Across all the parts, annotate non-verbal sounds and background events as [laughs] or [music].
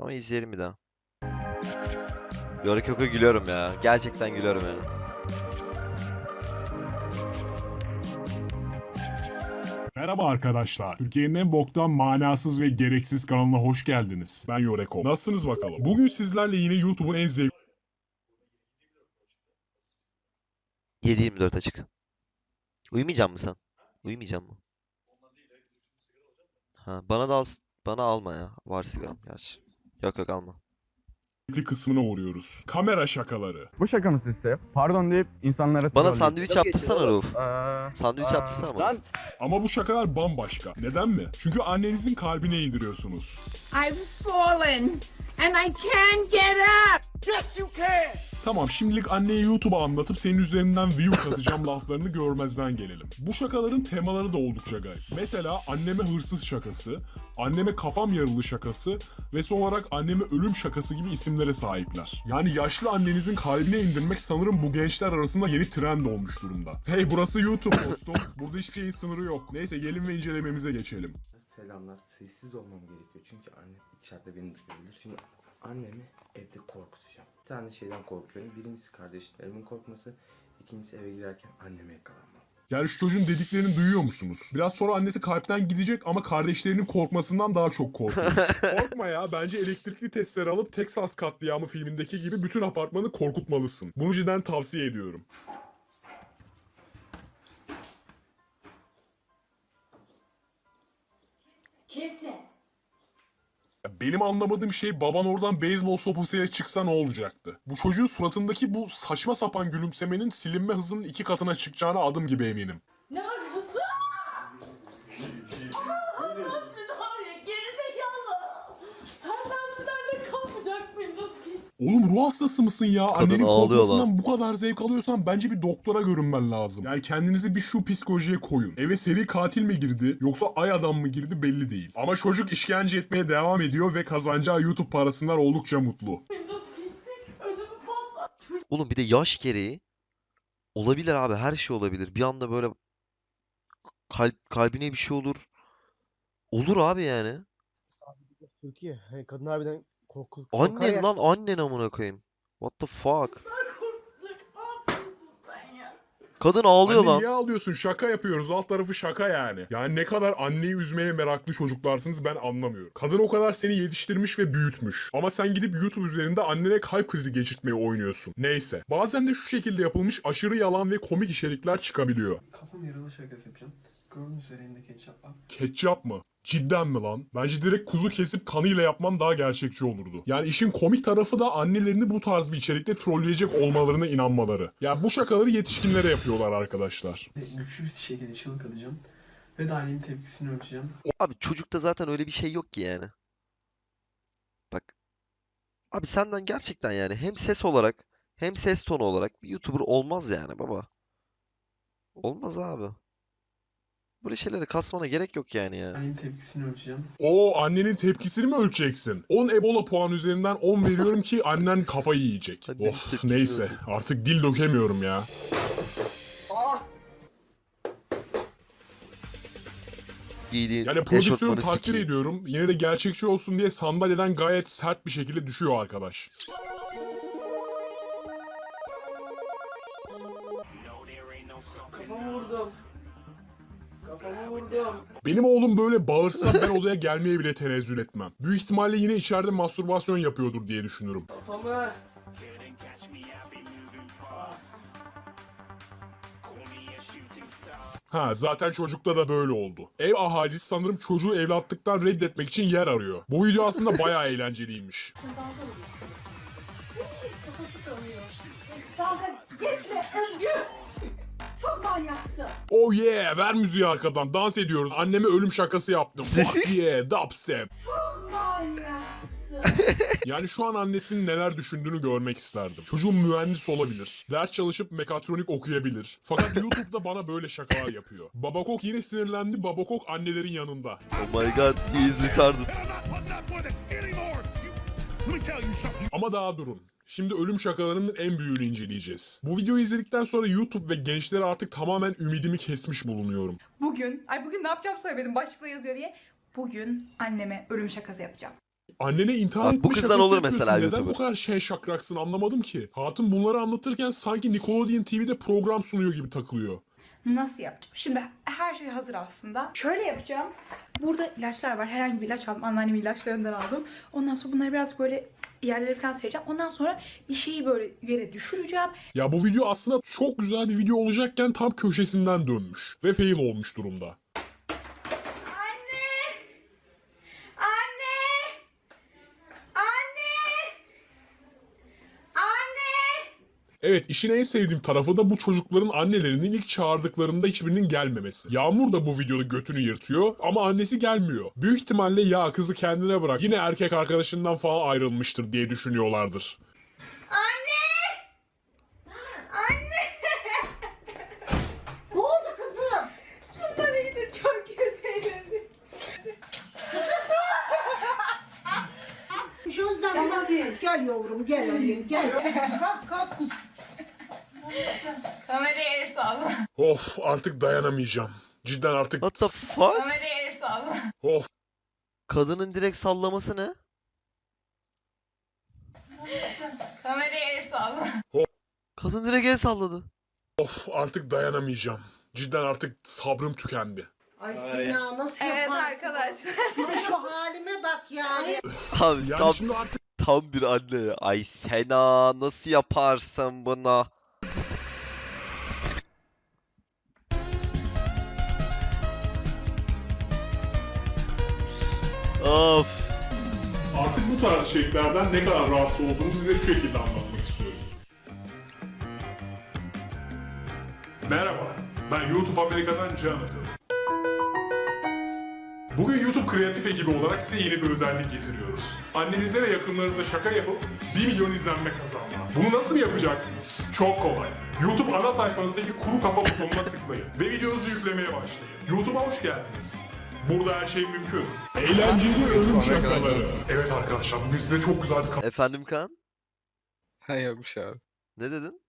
Ama izleyelim bir daha. Yorikoko gülüyorum ya. Gerçekten gülüyorum ya. Merhaba arkadaşlar. Türkiye'nin en boktan, manasız ve gereksiz kanalına hoş geldiniz. Ben Yoreko. Nasılsınız bakalım? Bugün sizlerle yine YouTube'un en zevkli 7-24 açık. Uyumayacak mısın sen? Uyumayacak mı? Ha, bana da al, bana alma ya. Var sigaram gerçi. Yok yok alma. kısmına uğruyoruz. Kamera şakaları. Bu şaka mı sizce? Pardon deyip insanlara Bana sandviç yaptırsana Rauf. Aa, Sandviç aa, yaptırsana bana. Lan Ama bu şakalar bambaşka. Neden mi? Çünkü annenizin kalbine indiriyorsunuz. I've fallen and I can't get up. Tamam şimdilik anneye YouTube'a anlatıp senin üzerinden view kazacağım [laughs] laflarını görmezden gelelim. Bu şakaların temaları da oldukça garip. Mesela anneme hırsız şakası, anneme kafam yarılı şakası ve son olarak anneme ölüm şakası gibi isimlere sahipler. Yani yaşlı annenizin kalbine indirmek sanırım bu gençler arasında yeni trend olmuş durumda. Hey burası YouTube dostum. Burada hiçbir şeyin sınırı yok. Neyse gelin ve incelememize geçelim. Selamlar. Sessiz olmam gerekiyor çünkü annem içeride beni duyabilir. Şimdi annemi evde korkutacağım. Bir tane şeyden korkuyorum. Birincisi kardeşlerimin korkması. ikincisi eve girerken anneme yakalanmam. Yani şu çocuğun dediklerini duyuyor musunuz? Biraz sonra annesi kalpten gidecek ama kardeşlerinin korkmasından daha çok korkuyor. [laughs] Korkma ya bence elektrikli testere alıp Texas katliamı filmindeki gibi bütün apartmanı korkutmalısın. Bunu cidden tavsiye ediyorum. Kimsin? Benim anlamadığım şey baban oradan beyzbol sopasıyla çıksa ne olacaktı? Bu çocuğun suratındaki bu saçma sapan gülümsemenin silinme hızının iki katına çıkacağına adım gibi eminim. Ne arıyorsun? Nasıl var ya gerizekalı. Sen derslerde kalmayacak mıydın pis? Oğlum ruh hastası mısın ya? Kadın Annenin ağlıyor korkmasından bu kadar zevk alıyorsan bence bir doktora görünmen lazım. Yani kendinizi bir şu psikolojiye koyun. Eve seri katil mi girdi yoksa ay adam mı girdi belli değil. Ama çocuk işkence etmeye devam ediyor ve kazanacağı YouTube parasından oldukça mutlu. Oğlum bir de yaş gereği olabilir abi her şey olabilir. Bir anda böyle kalp kalbine bir şey olur. Olur abi yani. Türkiye. Hani kadın harbiden korku Annen korkar lan annen amına koyayım. What the fuck? Kadın ağlıyor Anne lan. niye ağlıyorsun? Şaka yapıyoruz. Alt tarafı şaka yani. Yani ne kadar anneyi üzmeye meraklı çocuklarsınız ben anlamıyorum. Kadın o kadar seni yetiştirmiş ve büyütmüş. Ama sen gidip YouTube üzerinde annene kalp krizi geçirtmeyi oynuyorsun. Neyse. Bazen de şu şekilde yapılmış aşırı yalan ve komik içerikler çıkabiliyor. Kafam yaralı şakası yapacağım. Gördüğünüz üzere elimde ketçap var. Ketçap mı? Cidden mi lan? Bence direkt kuzu kesip kanıyla yapman daha gerçekçi olurdu. Yani işin komik tarafı da annelerini bu tarz bir içerikte trolleyecek olmalarına inanmaları. Ya bu şakaları yetişkinlere yapıyorlar arkadaşlar. Güçlü bir şekilde çığlık atacağım. Ve de ailemin tepkisini ölçeceğim. Abi çocukta zaten öyle bir şey yok ki yani. Bak. Abi senden gerçekten yani hem ses olarak hem ses tonu olarak bir YouTuber olmaz yani baba. Olmaz abi. Böyle şeylere kasmana gerek yok yani ya. Ailemin tepkisini ölçeceğim. O annenin tepkisini mi ölçeceksin? 10 Ebola puan üzerinden 10 veriyorum ki annen kafayı yiyecek. Benim Of tepkisini neyse ölçecek. artık dil dökemiyorum ya. Giydiğin Yani prodüksiyonu eşofmanı takdir sikeyim. ediyorum. Yine de gerçekçi olsun diye sandalyeden gayet sert bir şekilde düşüyor arkadaş. Kafamı vurdum. Kafamı vurdum. Benim oğlum böyle bağırsa ben odaya gelmeye bile tenezzül etmem. Büyük ihtimalle yine içeride mastürbasyon yapıyordur diye düşünürüm. Kafamı. Ha zaten çocukta da böyle oldu. Ev ahalisi sanırım çocuğu evlatlıktan reddetmek için yer arıyor. Bu video aslında bayağı eğlenceliymiş. Dalga geçme Özgür. Çok manyaksın. Oh yeah ver müziği arkadan dans ediyoruz. Anneme ölüm şakası yaptım. [laughs] Fuck yeah dubstep. [laughs] Yani şu an annesinin neler düşündüğünü görmek isterdim. Çocuğum mühendis olabilir. Ders çalışıp mekatronik okuyabilir. Fakat YouTube'da bana böyle şakalar yapıyor. Babakok yine sinirlendi. Babakok annelerin yanında. Oh my god, he is retarded. Ama daha durun. Şimdi ölüm şakalarının en büyüğünü inceleyeceğiz. Bu videoyu izledikten sonra YouTube ve gençlere artık tamamen ümidimi kesmiş bulunuyorum. Bugün, ay bugün ne yapacağım söylemedim başlıkta yazıyor diye. Bugün anneme ölüm şakası yapacağım. Annene intihar Bak, bu etme kızdan olur mesela Neden YouTuber. bu kadar şey şakraksın anlamadım ki. Hatun bunları anlatırken sanki Nickelodeon TV'de program sunuyor gibi takılıyor. Nasıl yapacağım? Şimdi her şey hazır aslında. Şöyle yapacağım. Burada ilaçlar var. Herhangi bir ilaç aldım. Anneannemin ilaçlarından aldım. Ondan sonra bunları biraz böyle yerlere falan sereceğim. Ondan sonra bir şeyi böyle yere düşüreceğim. Ya bu video aslında çok güzel bir video olacakken tam köşesinden dönmüş. Ve fail olmuş durumda. Anne! Anne! Anne! Anne! Evet işin en sevdiğim tarafı da bu çocukların annelerinin ilk çağırdıklarında hiçbirinin gelmemesi. Yağmur da bu videoda götünü yırtıyor ama annesi gelmiyor. Büyük ihtimalle ya kızı kendine bırak yine erkek arkadaşından falan ayrılmıştır diye düşünüyorlardır. Anne! Anne! Ne oldu kızım? Şundan iyidir çok. Gözden tamam. gel. Gel yavrum gel annem gel. kalk kalk. Kameraya el salla. Of artık dayanamayacağım. Cidden artık... What the fuck? Kameraya el salla. Of Kadının direkt sallaması ne? Kameraya el salla. Kadın direkt el salladı. of artık dayanamayacağım. Cidden artık sabrım tükendi. Ay Sena nasıl Evet yaparsın? arkadaşlar. Bir de şu halime bak yani. Abi Yani tam, şimdi artık tam bir anne ya. Ay Sena nasıl yaparsın buna? Of. Artık bu tarz içeriklerden ne kadar rahatsız olduğumu size şu şekilde anlatmak istiyorum. Merhaba, ben YouTube Amerika'dan Jonathan. Bugün YouTube kreatif ekibi olarak size yeni bir özellik getiriyoruz. Annenize ve yakınlarınıza şaka yapıp 1 milyon izlenme kazanma. Bunu nasıl yapacaksınız? Çok kolay. YouTube ana sayfanızdaki kuru kafa butonuna tıklayın ve videonuzu yüklemeye başlayın. YouTube'a hoş geldiniz. Burada her şey mümkün. Eğlenceli ölüm şakaları. Evet arkadaşlar bugün size çok güzel bir Efendim Kaan? Ha yokmuş abi. Ne dedin?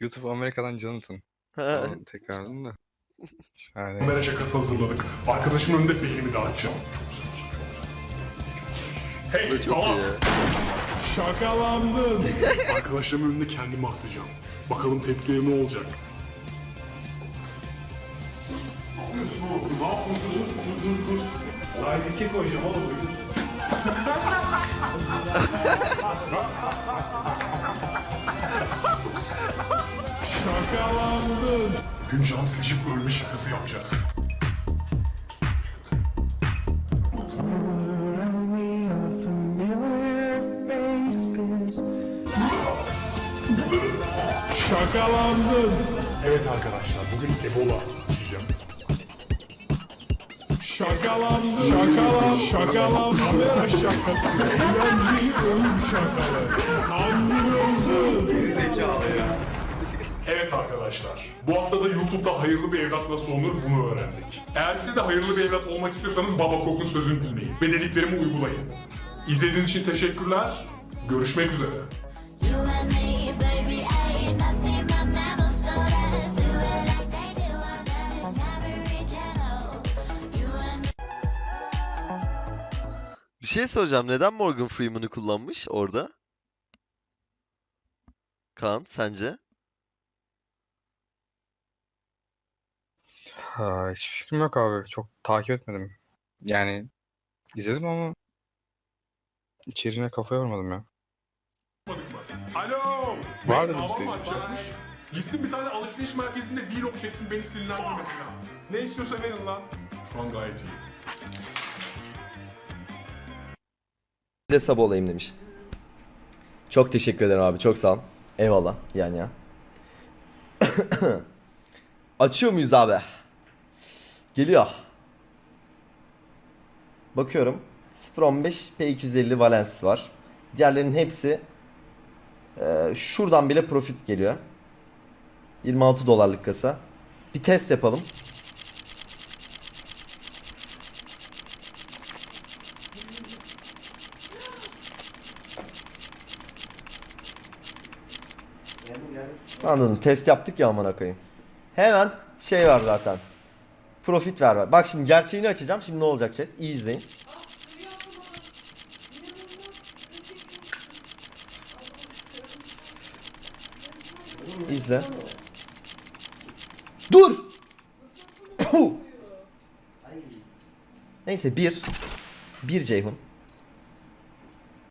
YouTube Amerika'dan Jonathan. Tamam, tekrarladım da. Şahane. kamera şakası hazırladık. Arkadaşımın önünde belimi dağıtacağım. Çok güzel, çok güzel. Hey Çok salak! Şakalandın. [laughs] Arkadaşlarımın önünde kendimi asacağım. Bakalım tepkileri ne olacak? Ne yapıyorsun oğlum? Ne yapıyorsun? Dur dur dur. Olay dike koyacağım oğlum. Şakalandın. Bugün cam seçip ölme şakası yapacağız. Şakalandın. Evet arkadaşlar bugün Ebola diyeceğim. Şakalandın. Şakalan. Şakalan. Kamera şakası. Eğlenceli ölüm şakaları. Kandırıldın. Zekalı ya. Evet arkadaşlar, bu hafta da YouTube'da hayırlı bir evlat nasıl olunur bunu öğrendik. Eğer siz de hayırlı bir evlat olmak istiyorsanız Baba Kok'un sözünü dinleyin ve dediklerimi uygulayın. İzlediğiniz için teşekkürler, görüşmek üzere. You and me, baby, ain't nothing but mammals, so let's do it like they do on the Discovery Channel. You and me. Bir şey soracağım. Neden Morgan Freeman'ı kullanmış orada? Kaan sence? Ha, hiç fikrim yok abi. Çok takip etmedim. Yani izledim ama içeriğine kafa yormadım ya. Alo! Var dedim mı açacakmış? Gitsin bir tane alışveriş merkezinde vlog çeksin beni sinirlendirmesin ha. Ne istiyorsa verin lan. Şu an gayet iyi. De sab olayım demiş. Çok teşekkür ederim abi. Çok sağ ol. Eyvallah. Yani ya. [coughs] Açıyor muyuz abi? Geliyor. Bakıyorum. 0.15 P250 Valens var. Diğerlerinin hepsi e, şuradan bile profit geliyor. 26 dolarlık kasa. Bir test yapalım. Anladım. Test yaptık ya amına koyayım. Hemen şey var zaten. Profit ver var. Bak şimdi gerçeğini açacağım. Şimdi ne olacak chat? İyi izleyin. İzle. Dur. Puh. Neyse bir. Bir Ceyhun.